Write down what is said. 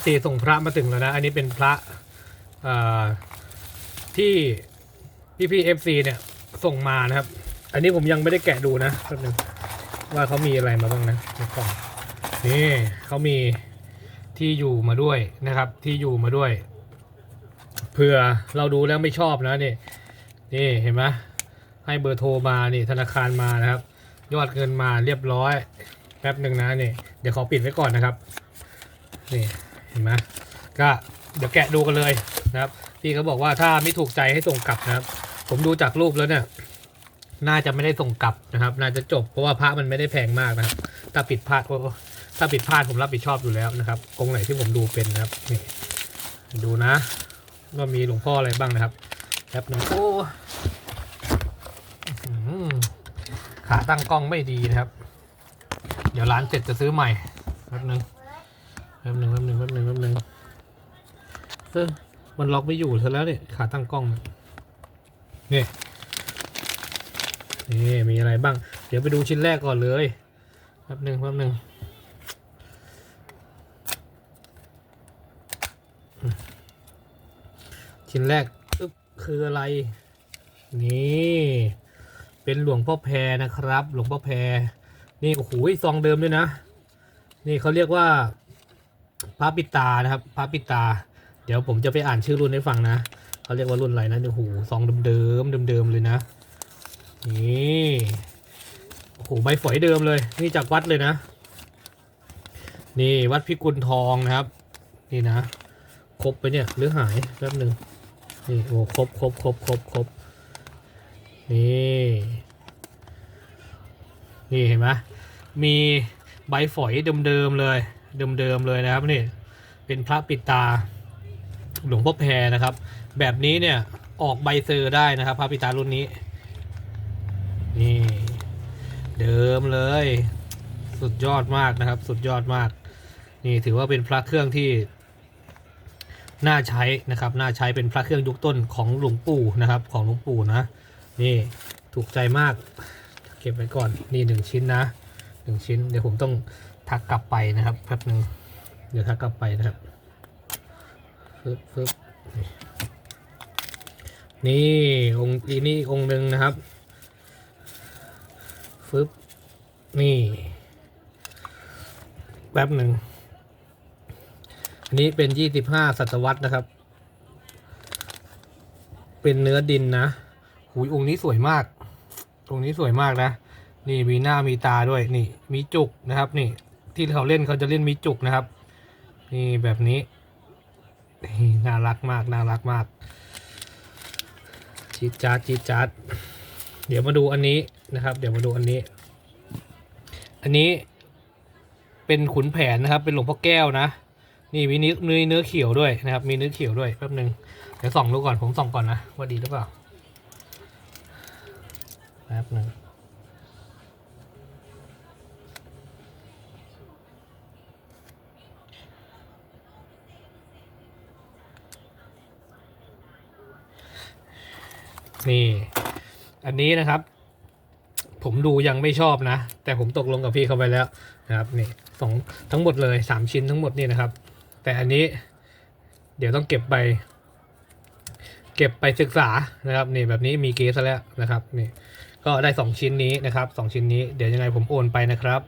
FC ส่งพระมาถึงแล้วนะ อันนี้เป็นพระเอ่อที่พี่พี่ FC เนี่ยส่งมานะครับ อันนี้ผมยังไม่ได้แกะดูนะแป๊บนึงว่าเขามีอะไรมาบ้างนะในกล่องนี่เขามีที่อยู่มาด้วยนะครับ ที่อยู่มาด้วยเผื่อเราดูแล้วไม่ชอบนะนี่นี่เห็นไหมให้เบอร์โทรมานี่ธนาคารมานะครับ ยอดเงินมาเรียบร้อยแป๊บหนึ่งนะนี่เดี๋ยวขอปิดไว้ก่อนนะครับนี่ เห็นไหมก็เดี๋ยวแกะดูกันเลยนะครับ พี่เขาบอกว่าถ้าไม่ถูกใจให้ส่งกลับนะครับ ผมดูจากรูปแล้วเนี่ย น่าจะไม่ได้ส่งกลับนะครับ น่าจะจบเพราะว่าพระมันไม่ได้แพงมากนะครับ ถ้าผิดพลาดถ้าผิดพลาดผมรับผิดชอบอยู่แล้วนะครับองค์ไหนที่ผมดูเป็นนะครับนี่ดูนะว่ามีหลวงพ่ออะไรบ้างนะครับแป๊บหนึงโอ้หือขาตั้งกล้องไม่ดีนะครับ เดี๋ยวร้านเสร็จจะซื้อใหม่แป๊บหนึง แป๊บหนึ่งแป๊บหนึ่งแป๊บหนึ่งแป๊บหนึ่ง เออ มันล็อกไม่อยู่เธอแล้วเนี่ยขาตั้งกล้องเนี่ยนี่มีอะไรบ้าง เดี๋ยวไปดูชิ้นแรกก่อนเลยแป๊บหนึ่งแป๊บหนึ่งชิ้นแรกคืออะไร นี่ เป็นหลวงพ่อแพรนะครับ หลวงพ่อแพรนี่โอ้โหซองเดิมด้วยนะ นี่เขาเรียกว่าพระปิตานะครับพระปิตา ดี๋ยวผมจะไปอ่านชื่อรุ่นให้ฟังนะเขาเรียกว่ารุ่นอะไรนะโอ้โหซองเดิมๆเดิมๆเลยนะ นี่โอ้โหใบฝอยเดิมเลย นี่จากวัดเลยนะ นี่วัดพิกุลทองนะครับ นี่นะ ครบไปเนี่ยหรือหายแป๊บหนึ่งนี่โอ้ครบครบครบครบครบนี่นี่เห็นไหมมีใบฝอยเดิมๆเลย เดิมๆเลยนะครับนี่เป็นพระปิดตา หลวงพ่อแพรนะครับ แบบนี้เนี่ยออกใบเซอร์ได้นะครับพระปิตารุ่นนี้ นี่ เดิมเลย สุดยอดมากนะครับ สุดยอดมาก นี่ถือว่าเป็นพระเครื่องที่น่าใช้นะครับน่าใช้เป็นพระเครื่องยุคต้นของหลวงปู่นะครับ ของหลวงปู่นะนี่ถูกใจมากเก็บไว้ก่อนนี่หนึ่งชิ้นนะหนึ่งชิ้น เดี๋ยวผมต้องทักกลับไปนะครับแป๊บหนึ่งเดี๋ยวทักกลับไปนะครับ ฟึบฟึบนี่องค์อีนี่อีกองค์หนึ่งนะครับฟึบนี่แป๊บหนึ่งอันนี้เป็นยี่สิบห้าศตวรรษนะครับ เป็นเนื้อดินนะหูยองค์นี้สวยมากองค์นี้สวยมากนะ นี่มีหน้ามีตาด้วยนี่ มีจุกนะครับ นี่ ที่เขาเล่นเขาจะเล่นมีจุกนะครับ นี่แบบนี้ น่ารักมากน่ารักมากจีจาดจีจาดเดี๋ยวมาดูอันนี้นะครับ เดี๋ยวมาดูอันนี้ อันนี้เป็นขุนแผนนะครับ เป็นหลวงพ่อแก้วนะ นี่มีเนื้อเนื้อเนื้อเขียวด้วยนะครับ มีเนื้อเขียวด้วยแป๊บหนึ่งเดี๋ยวส่องดูก่อนผมส่องก่อนนะว่าดีหรือเปล่าแป๊บหนึ่ง นี่ อันนี้นะครับ ผมดูยังไม่ชอบนะ แต่ผมตกลงกับพี่เขาไปแล้วนะครับนี่สองทั้งหมดเลยสามชิ้นทั้งหมดนี่นะครับ แต่อันนี้เดี๋ยวต้องเก็บไป เก็บไปศึกษานะครับนี่แบบนี้มีเกสแล้วนะครับนี่ก็ได้สองชิ้นนี้นะครับสองชิ้นนี้เดี๋ยวยังไงผมโอนไปนะครับ